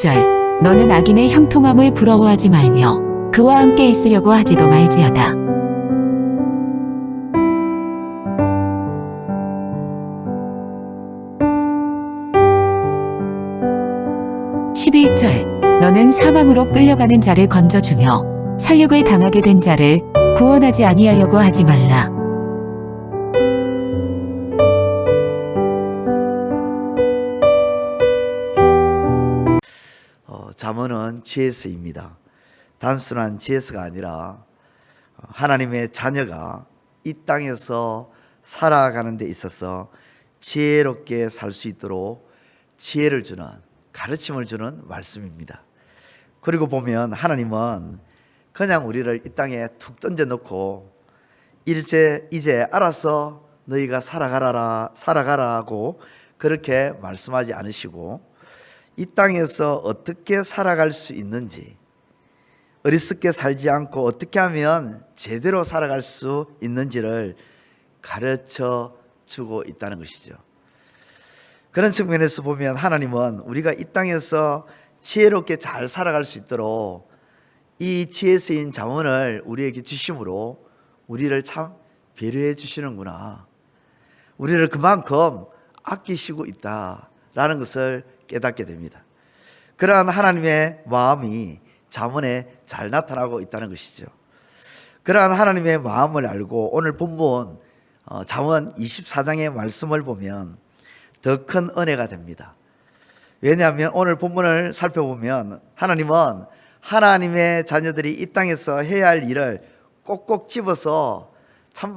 1절 너는 악인의 형통함을 부러워하지 말며 그와 함께 있으려고 하지도 말지어다. 11절 너는 사망으로 끌려가는 자를 건져주며 살육을 당하게 된 자를 구원하지 아니하려고 하지 말라. 어, 잠언은 지혜서입니다. 단순한 지혜서가 아니라 어, 하나님의 자녀가 이 땅에서 살아가는 데 있어서 지혜롭게 살 수 있도록 지혜를 주는 가르침을 주는 말씀입니다. 그리고 보면 하나님은 그냥 우리를 이 땅에 툭 던져 놓고 이제 이제 알아서 너희가 살아가라 살아가라고 그렇게 말씀하지 않으시고 이 땅에서 어떻게 살아갈 수 있는지 어리석게 살지 않고 어떻게 하면 제대로 살아갈 수 있는지를 가르쳐 주고 있다는 것이죠. 그런 측면에서 보면 하나님은 우리가 이 땅에서 지혜롭게 잘 살아갈 수 있도록 이 지혜 쓰인 자원을 우리에게 주심으로 우리를 참 배려해 주시는구나. 우리를 그만큼 아끼시고 있다라는 것을 깨닫게 됩니다. 그러한 하나님의 마음이 자문에 잘 나타나고 있다는 것이죠. 그러한 하나님의 마음을 알고 오늘 본문 어, 자문 24장의 말씀을 보면 더 큰 은혜가 됩니다. 왜냐하면 오늘 본문을 살펴보면 하나님은 하나님의 자녀들이 이 땅에서 해야 할 일을 꼭꼭 집어서 참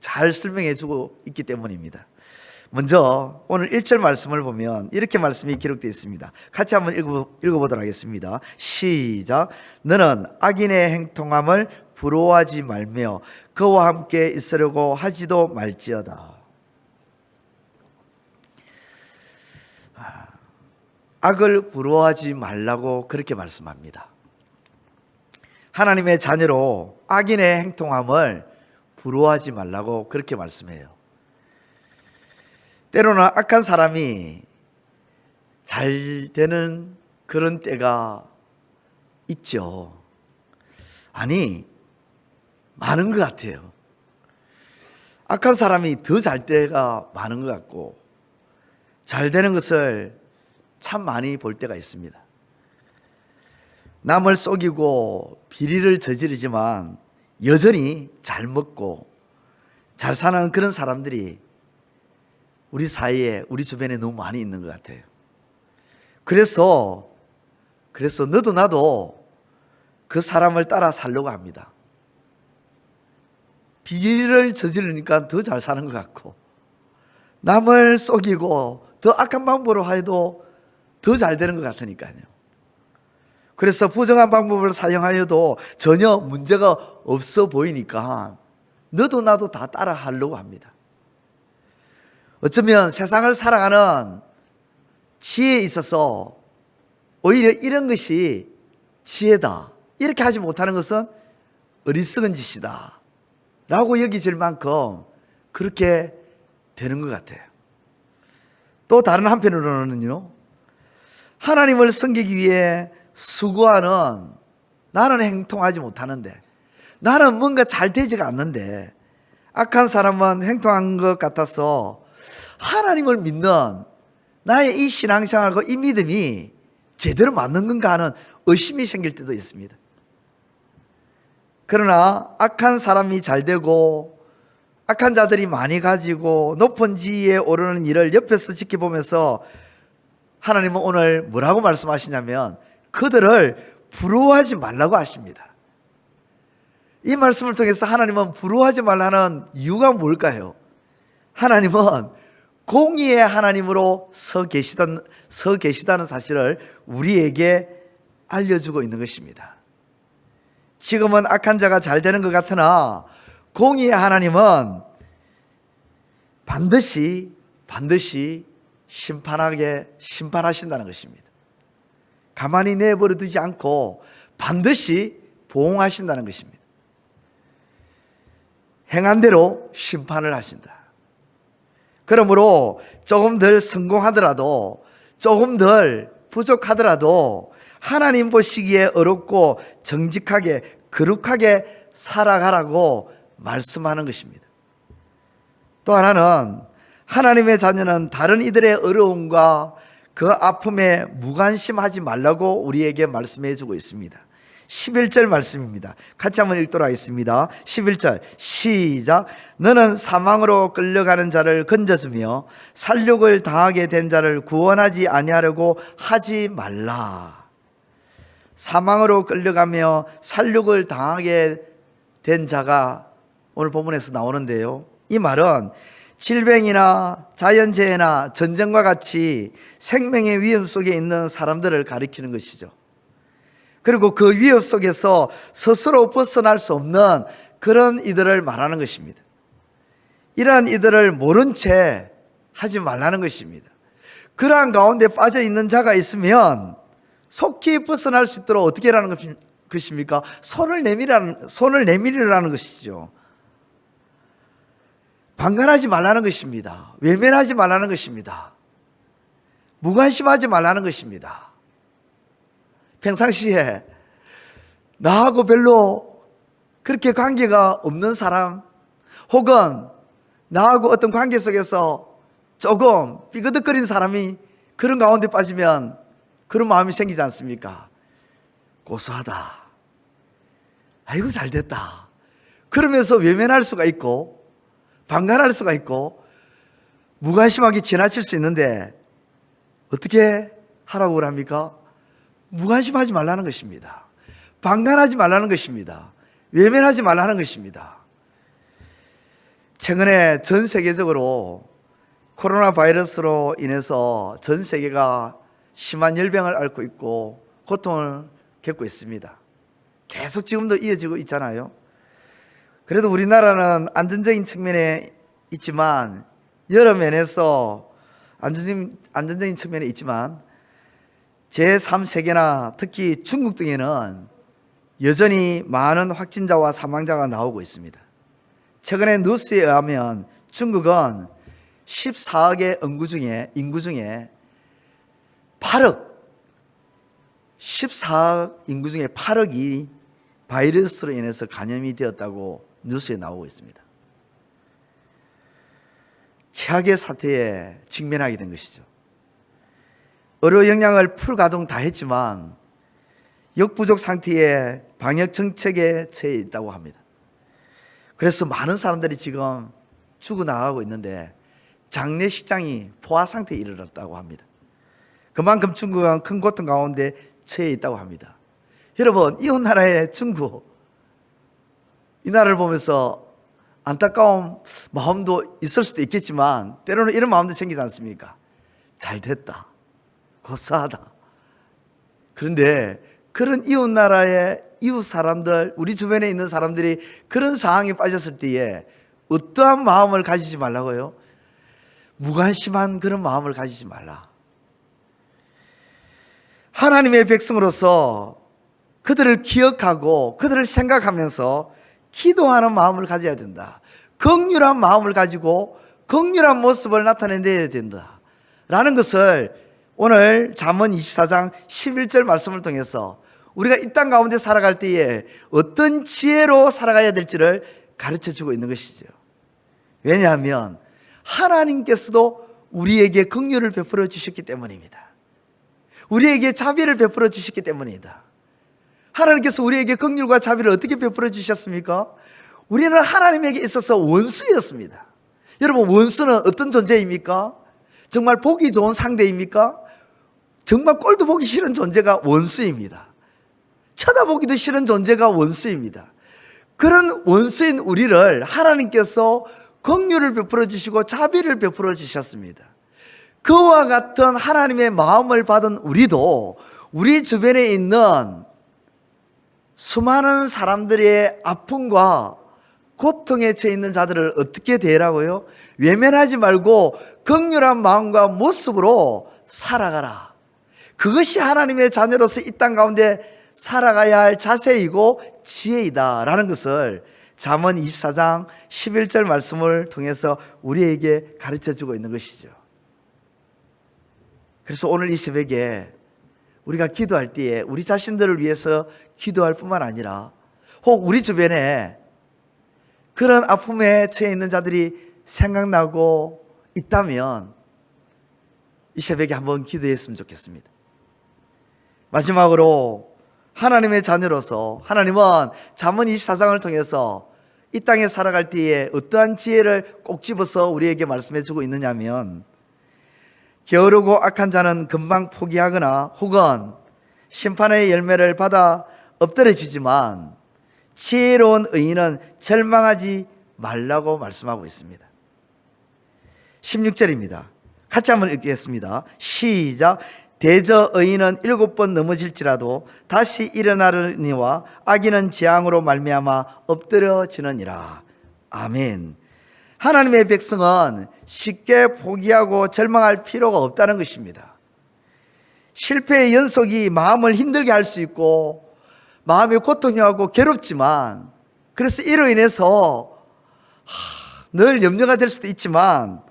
잘 설명해 주고 있기 때문입니다. 먼저 오늘 1절 말씀을 보면 이렇게 말씀이 기록되어 있습니다. 같이 한번 읽어, 읽어 보도록 하겠습니다. 시작. 너는 악인의 행통함을 부러워하지 말며 그와 함께 있으려고 하지도 말지어다. 악을 부러워하지 말라고 그렇게 말씀합니다. 하나님의 자녀로 악인의 행통함을 부러워하지 말라고 그렇게 말씀해요. 때로는 악한 사람이 잘 되는 그런 때가 있죠. 아니, 많은 것 같아요. 악한 사람이 더 잘 때가 많은 것 같고, 잘 되는 것을 참 많이 볼 때가 있습니다. 남을 속이고 비리를 저지르지만 여전히 잘 먹고 잘 사는 그런 사람들이 우리 사이에 우리 주변에 너무 많이 있는 것 같아요. 그래서 그래서 너도 나도 그 사람을 따라 살려고 합니다. 비리를 저지르니까 더 잘 사는 것 같고 남을 속이고 더 악한 방법으로 해도 더 잘 되는 것 같으니까요. 그래서 부정한 방법을 사용하여도 전혀 문제가 없어 보이니까 너도 나도 다 따라 하려고 합니다. 어쩌면 세상을 살아가는 지혜에 있어서 오히려 이런 것이 지혜다. 이렇게 하지 못하는 것은 어리석은 짓이다. 라고 여기질 만큼 그렇게 되는 것 같아요. 또 다른 한편으로는요, 하나님을 섬기기 위해 수고하는 나는 행통하지 못하는데, 나는 뭔가 잘 되지가 않는데, 악한 사람은 행통한 것 같아서 하나님을 믿는 나의 이 신앙생활과 이 믿음이 제대로 맞는 건가 하는 의심이 생길 때도 있습니다. 그러나 악한 사람이 잘 되고 악한 자들이 많이 가지고 높은 지위에 오르는 일을 옆에서 지켜보면서 하나님은 오늘 뭐라고 말씀하시냐면 그들을 부러워하지 말라고 하십니다. 이 말씀을 통해서 하나님은 부러워하지 말라는 이유가 뭘까요? 하나님은 공의의 하나님으로 서 계시던 서 계시다는 사실을 우리에게 알려주고 있는 것입니다. 지금은 악한 자가 잘 되는 것 같으나 공의의 하나님은 반드시 반드시 심판하게 심판하신다는 것입니다. 가만히 내버려 두지 않고 반드시 보응하신다는 것입니다. 행한 대로 심판을 하신다. 그러므로 조금 덜 성공하더라도 조금 덜 부족하더라도 하나님 보시기에 어렵고 정직하게 거룩하게 살아가라고 말씀하는 것입니다. 또 하나는 하나님의 자녀는 다른 이들의 어려움과 그 아픔에 무관심하지 말라고 우리에게 말씀해 주고 있습니다. 11절 말씀입니다. 같이 한번 읽도록 하겠습니다. 11절 시작 너는 사망으로 끌려가는 자를 건져주며 살육을 당하게 된 자를 구원하지 아니하려고 하지 말라. 사망으로 끌려가며 살육을 당하게 된 자가 오늘 본문에서 나오는데요. 이 말은 질병이나 자연재해나 전쟁과 같이 생명의 위험 속에 있는 사람들을 가리키는 것이죠. 그리고 그 위협 속에서 스스로 벗어날 수 없는 그런 이들을 말하는 것입니다. 이러한 이들을 모른 채 하지 말라는 것입니다. 그러한 가운데 빠져 있는 자가 있으면 속히 벗어날 수 있도록 어떻게 하라는 것입니까? 손을 내밀라는 손을 내밀으라는 것이죠. 방관하지 말라는 것입니다. 외면하지 말라는 것입니다. 무관심하지 말라는 것입니다. 평상시에 나하고 별로 그렇게 관계가 없는 사람 혹은 나하고 어떤 관계 속에서 조금 삐그덕거리는 사람이 그런 가운데 빠지면 그런 마음이 생기지 않습니까? 고소하다. 아이고 잘 됐다. 그러면서 외면할 수가 있고 방관할 수가 있고 무관심하게 지나칠 수 있는데 어떻게 하라고 합니까? 무관심하지 말라는 것입니다. 방관하지 말라는 것입니다. 외면하지 말라는 것입니다. 최근에 전 세계적으로 코로나 바이러스로 인해서 전 세계가 심한 열병을 앓고 있고 고통을 겪고 있습니다. 계속 지금도 이어지고 있잖아요. 그래도 우리나라는 안전적인 측면에 있지만 여러 면에서 안전적인, 안전적인 측면에 있지만 제3세계나 특히 중국 등에는 여전히 많은 확진자와 사망자가 나오고 있습니다. 최근에 뉴스에 의하면 중국은 14억의 인구 중에 인구 중에 8억 14억 인구 중에 8억이 바이러스로 인해서 감염이 되었다고 뉴스에 나오고 있습니다. 최악의 사태에 직면하게 된 것이죠. 의료 역량을 풀 가동 다 했지만 역부족 상태의 방역 정책에 처해 있다고 합니다. 그래서 많은 사람들이 지금 죽어나가고 있는데 장례식장이 포화 상태에 이르렀다고 합니다. 그만큼 중국은 큰 고통 가운데 처해 있다고 합니다. 여러분, 이웃 나라의 중국, 이 나라를 보면서 안타까운 마음도 있을 수도 있겠지만 때로는 이런 마음도 생기지 않습니까? 잘 됐다. 고사하다. 그런데 그런 이웃 나라의 이웃 사람들, 우리 주변에 있는 사람들이 그런 상황에 빠졌을 때에 어떠한 마음을 가지지 말라고요? 무관심한 그런 마음을 가지지 말라. 하나님의 백성으로서 그들을 기억하고 그들을 생각하면서 기도하는 마음을 가져야 된다. 극률한 마음을 가지고 극률한 모습을 나타내야 된다. 라는 것을 오늘 잠언 24장 11절 말씀을 통해서 우리가 이 땅 가운데 살아갈 때에 어떤 지혜로 살아가야 될지를 가르쳐 주고 있는 것이죠. 왜냐하면 하나님께서도 우리에게 긍휼을 베풀어 주셨기 때문입니다. 우리에게 자비를 베풀어 주셨기 때문이다. 하나님께서 우리에게 긍휼과 자비를 어떻게 베풀어 주셨습니까? 우리는 하나님에게 있어서 원수였습니다. 여러분 원수는 어떤 존재입니까? 정말 보기 좋은 상대입니까? 정말 꼴도 보기 싫은 존재가 원수입니다. 쳐다보기도 싫은 존재가 원수입니다. 그런 원수인 우리를 하나님께서 긍휼을 베풀어 주시고 자비를 베풀어 주셨습니다. 그와 같은 하나님의 마음을 받은 우리도 우리 주변에 있는 수많은 사람들의 아픔과 고통에 처해 있는 자들을 어떻게 대라고요? 외면하지 말고 극렬한 마음과 모습으로 살아가라. 그것이 하나님의 자녀로서 이 땅 가운데 살아가야 할 자세이고 지혜이다라는 것을 잠언 24장 11절 말씀을 통해서 우리에게 가르쳐 주고 있는 것이죠. 그래서 오늘 이 새벽에 우리가 기도할 때에 우리 자신들을 위해서 기도할 뿐만 아니라 혹 우리 주변에 그런 아픔에 처해 있는 자들이 생각나고 있다면 이 새벽에 한번 기도했으면 좋겠습니다. 마지막으로 하나님의 자녀로서 하나님은 잠언 24장을 통해서 이 땅에 살아갈 때에 어떠한 지혜를 꼭 집어서 우리에게 말씀해 주고 있느냐면 게으르고 악한 자는 금방 포기하거나 혹은 심판의 열매를 받아 엎드려지지만 지혜로운 의인은 절망하지 말라고 말씀하고 있습니다. 16절입니다. 같이 한번 읽겠습니다. 시작. 대저 의인은 일곱 번 넘어질지라도 다시 일어나려니와 악인은 재앙으로 말미암아 엎드려지느니라. 아멘. 하나님의 백성은 쉽게 포기하고 절망할 필요가 없다는 것입니다. 실패의 연속이 마음을 힘들게 할 수 있고 마음이 고통하고 괴롭지만 그래서 이로 인해서 하, 늘 염려가 될 수도 있지만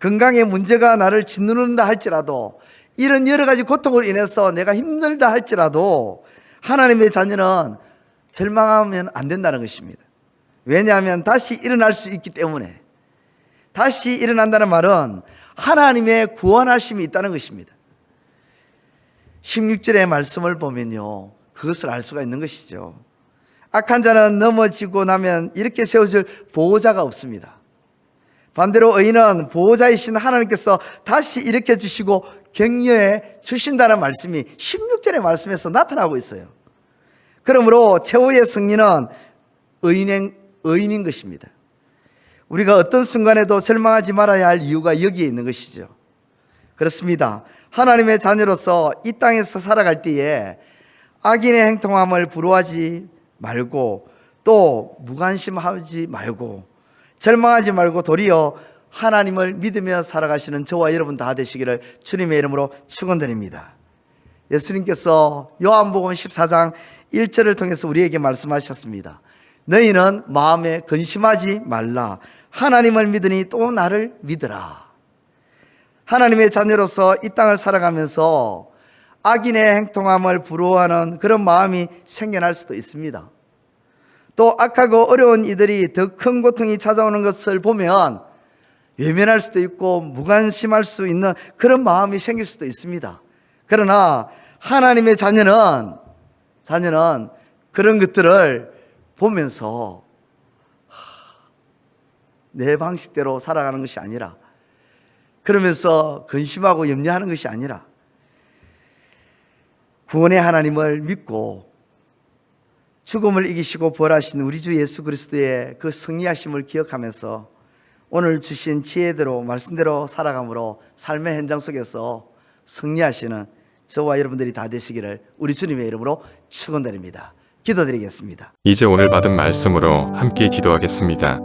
건강에 문제가 나를 짓누른다 할지라도 이런 여러 가지 고통으로 인해서 내가 힘들다 할지라도 하나님의 자녀는 절망하면 안 된다는 것입니다. 왜냐하면 다시 일어날 수 있기 때문에 다시 일어난다는 말은 하나님의 구원하심이 있다는 것입니다. 16절의 말씀을 보면요. 그것을 알 수가 있는 것이죠. 악한 자는 넘어지고 나면 이렇게 세워줄 보호자가 없습니다. 반대로 의인은 보호자이신 하나님께서 다시 일으켜 주시고 격려해 주신다는 말씀이 16절의 말씀에서 나타나고 있어요. 그러므로 최후의 승리는 의인인, 의인인 것입니다. 우리가 어떤 순간에도 절망하지 말아야 할 이유가 여기에 있는 것이죠. 그렇습니다. 하나님의 자녀로서 이 땅에서 살아갈 때에 악인의 행통함을 부러워하지 말고 또 무관심하지 말고 절망하지 말고 도리어 하나님을 믿으며 살아가시는 저와 여러분 다 되시기를 주님의 이름으로 축원드립니다. 예수님께서 요한복음 14장 1절을 통해서 우리에게 말씀하셨습니다. 너희는 마음에 근심하지 말라. 하나님을 믿으니 또 나를 믿으라. 하나님의 자녀로서 이 땅을 살아가면서 악인의 행통함을 부러워하는 그런 마음이 생겨날 수도 있습니다. 또 악하고 어려운 이들이 더 큰 고통이 찾아오는 것을 보면 외면할 수도 있고 무관심할 수 있는 그런 마음이 생길 수도 있습니다. 그러나 하나님의 자녀는 자녀는 그런 것들을 보면서 내 방식대로 살아가는 것이 아니라 그러면서 근심하고 염려하는 것이 아니라 구원의 하나님을 믿고 죽음을 이기시고 부활하신 우리 주 예수 그리스도의 그 승리하심을 기억하면서 오늘 주신 지혜대로 말씀대로 살아감으로 삶의 현장 속에서 승리하시는 저와 여러분들이 다 되시기를 우리 주님의 이름으로 축원드립니다. 기도드리겠습니다. 이제 오늘 받은 말씀으로 함께 기도하겠습니다.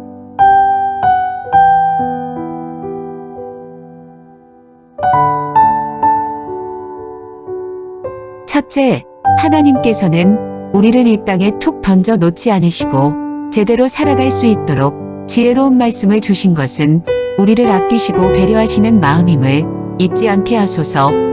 첫째, 하나님께서는 우리를 이 땅에 툭 던져 놓지 않으시고 제대로 살아갈 수 있도록 지혜로운 말씀을 주신 것은 우리를 아끼시고 배려하시는 마음임을 잊지 않게 하소서.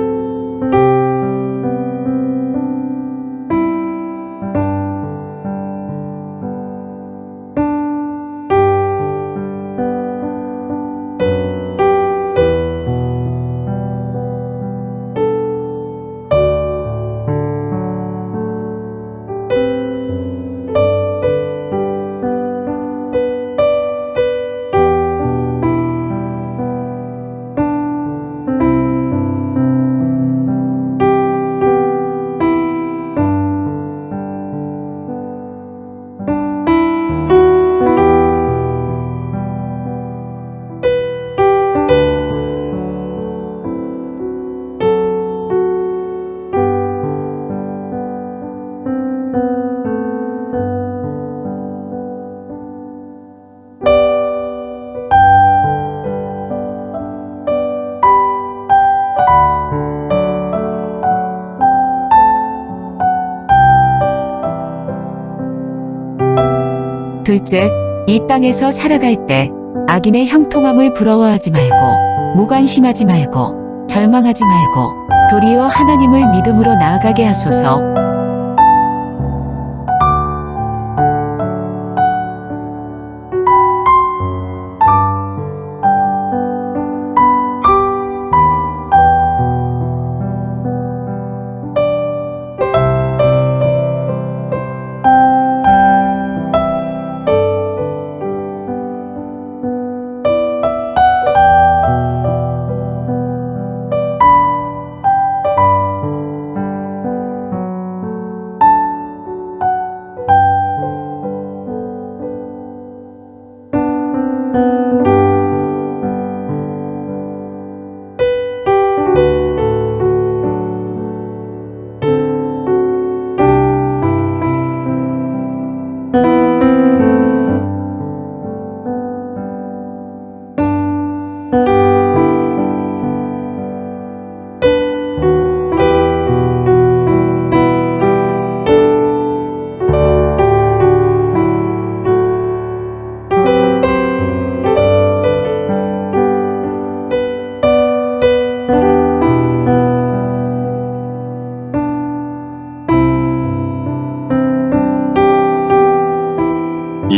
둘째, 이 땅에서 살아갈 때 악인의 형통함을 부러워하지 말고 무관심하지 말고 절망하지 말고 도리어 하나님을 믿음으로 나아가게 하소서.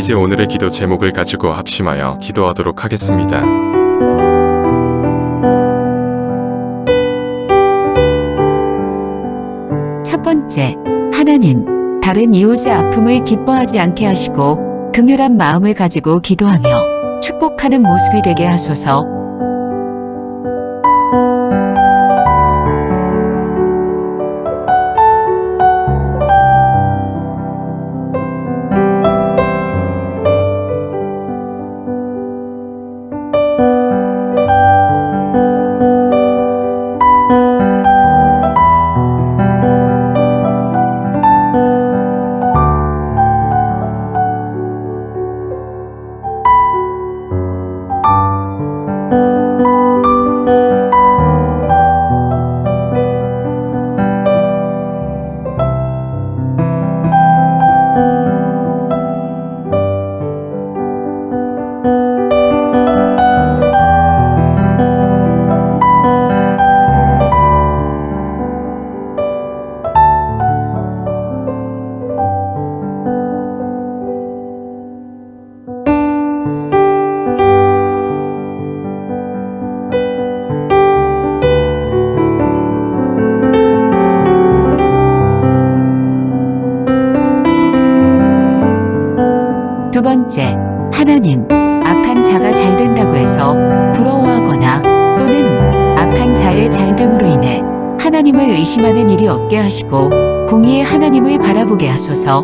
이제 오늘의 기도 제목을 가지고 합심하여 기도하도록 하겠습니다. 첫 번째, 하나님, 다른 이웃의 아픔을 기뻐하지 않게 하시고 긍휼한 마음을 가지고 기도하며 축복하는 모습이 되게 하소서. 번째, 하나님, 악한 자가 잘 된다고 해서 부러워하거나 또는 악한 자의 잘됨으로 인해 하나님을 의심하는 일이 없게 하시고 공의의 하나님을 바라보게 하소서.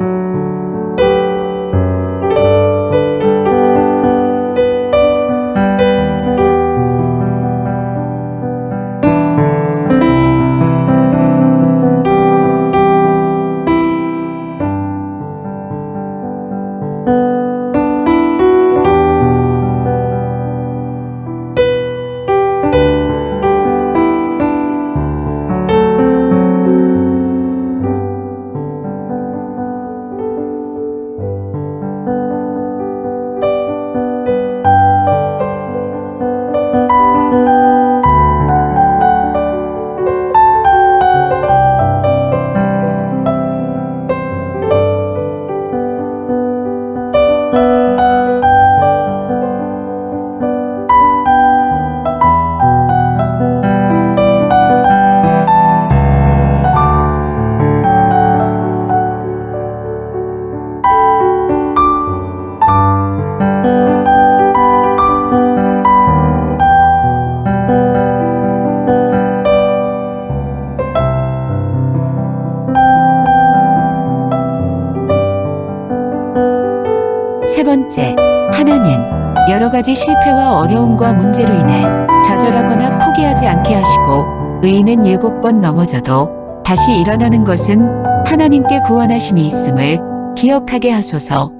여러 가지 실패와 어려움과 문제로 인해 좌절하거나 포기하지 않게 하시고 의인은 일곱 번 넘어져도 다시 일어나는 것은 하나님께 구원하심이 있음을 기억하게 하소서.